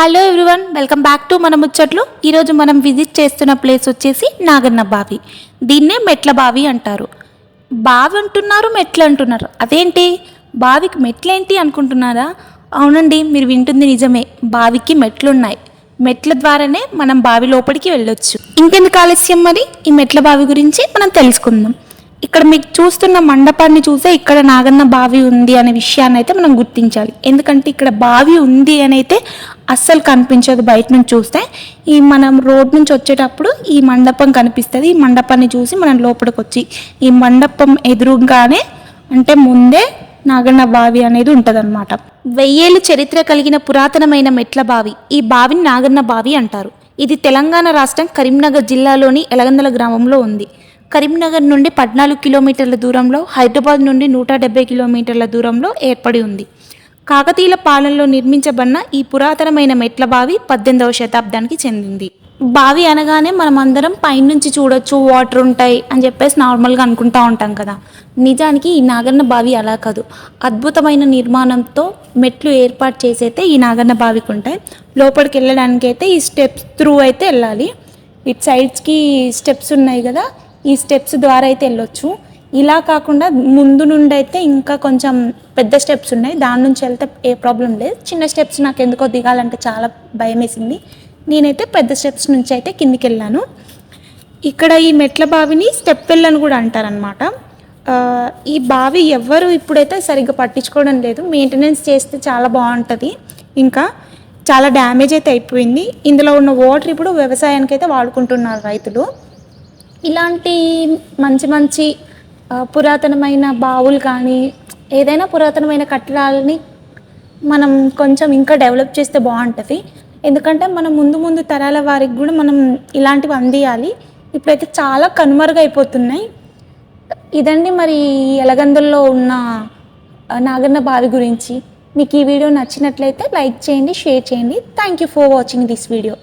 Hello everyone welcome back to మన ముచ్చట్లు ఈరోజు మనం విజిట్ చేస్తున్న ప్లేస్ వచ్చేసి నాగన్న బావి. దీన్నే మెట్ల బావి అంటారు. బావి అంటున్నారు మెట్లు అంటున్నారు. అదేంటి? బావికి మెట్లేంటి అనుకుంటున్నారా? అవునండి మీరు వింటుంది నిజమే. బావికి మెట్లున్నాయి. మెట్ల ద్వారానే మనం బావి లోపలికి వెళ్ళొచ్చు. ఇంకెందుకు ఆలస్యం మరి? ఈ మెట్ల బావి గురించి మనం తెలుసుకుందాం. ఇక్కడ మీకు చూస్తున్న మండపాన్ని చూసే ఇక్కడ నాగన్న బావి ఉంది అనే విషయాన్ని అయితే మనం గుర్తించాలి. ఎందుకంటే ఇక్కడ బావి ఉంది అని అయితే అస్సలు కనిపించదు బయట నుంచి చూస్తే. ఈ మనం రోడ్ నుంచి వచ్చేటప్పుడు ఈ మండపం కనిపిస్తుంది. ఈ మండపాన్ని చూసి మనం లోపలికి వచ్చి ఈ మండపం ఎదురుగానే అంటే ముందే నాగన్న బావి అనేది ఉంటదన్నమాట. వెయ్యేళ్ళు చరిత్ర కలిగిన పురాతనమైన మెట్ల బావి. ఈ బావిని నాగన్న బావి అంటారు. ఇది తెలంగాణ రాష్ట్రం కరీంనగర్ జిల్లాలోని ఎలగందల గ్రామంలో ఉంది. కరీంనగర్ నుండి పద్నాలుగు కిలోమీటర్ల దూరంలో హైదరాబాద్ నుండి నూట డెబ్బై కిలోమీటర్ల దూరంలో ఏర్పడి ఉంది. కాకతీయుల పాలనలో నిర్మించబడిన ఈ పురాతనమైన మెట్ల బావి పద్దెనిమిదవ శతాబ్దానికి చెందింది. బావి అనగానే మనం అందరం పైనుంచి చూడొచ్చు వాటర్ ఉంటాయి అని చెప్పేసి నార్మల్గా అనుకుంటా ఉంటాం కదా. నిజానికి ఈ నాగన్న బావి అలా కాదు. అద్భుతమైన నిర్మాణంతో మెట్లు ఏర్పాటు చేసైతే అయితే ఈ నాగన్న బావికి ఉంటాయి. లోపలికి వెళ్ళడానికి అయితే ఈ స్టెప్స్ త్రూ అయితే వెళ్ళాలి. ఇటు సైడ్స్కి స్టెప్స్ ఉన్నాయి కదా ఈ స్టెప్స్ ద్వారా అయితే వెళ్ళొచ్చు. ఇలా కాకుండా ముందు నుండి అయితే ఇంకా కొంచెం పెద్ద స్టెప్స్ ఉన్నాయి. దాని నుంచి వెళ్తే ఏ ప్రాబ్లం లేదు. చిన్న స్టెప్స్ నాకు ఎందుకో దిగాలంటే చాలా భయం వేసింది నేనైతే పెద్ద స్టెప్స్ నుంచి అయితే కిందికి వెళ్ళాను. ఇక్కడ ఈ మెట్ల బావిని స్టెప్ వెళ్ళని కూడా అంటారనమాట ఈ బావి ఎవ్వరు ఇప్పుడైతే సరిగ్గా పట్టించుకోవడం లేదు. మెయింటెనెన్స్ చేస్తే చాలా బాగుంటుంది. ఇంకా చాలా డ్యామేజ్ అయితే అయిపోయింది. ఇందులో ఉన్న వాటర్ ఇప్పుడు వ్యవసాయానికి అయితే వాడుకుంటున్నారు రైతులు. ఇలాంటి మంచి మంచి పురాతనమైన బావులు కానీ ఏదైనా పురాతనమైన కట్టడాలని మనం కొంచెం ఇంకా డెవలప్ చేస్తే బాగుంటుంది ఎందుకంటే మనం ముందు ముందు తరాల వారికి కూడా మనం ఇలాంటివి అందియాలి. ఇప్పుడైతే చాలా కనుమరుగైపోతున్నాయి ఇదండి మరి ఎలగందుల్లో ఉన్న నాగన్న బావి గురించి. మీకు ఈ వీడియో నచ్చినట్లయితే లైక్ చేయండి షేర్ చేయండి. Thank you for watching this video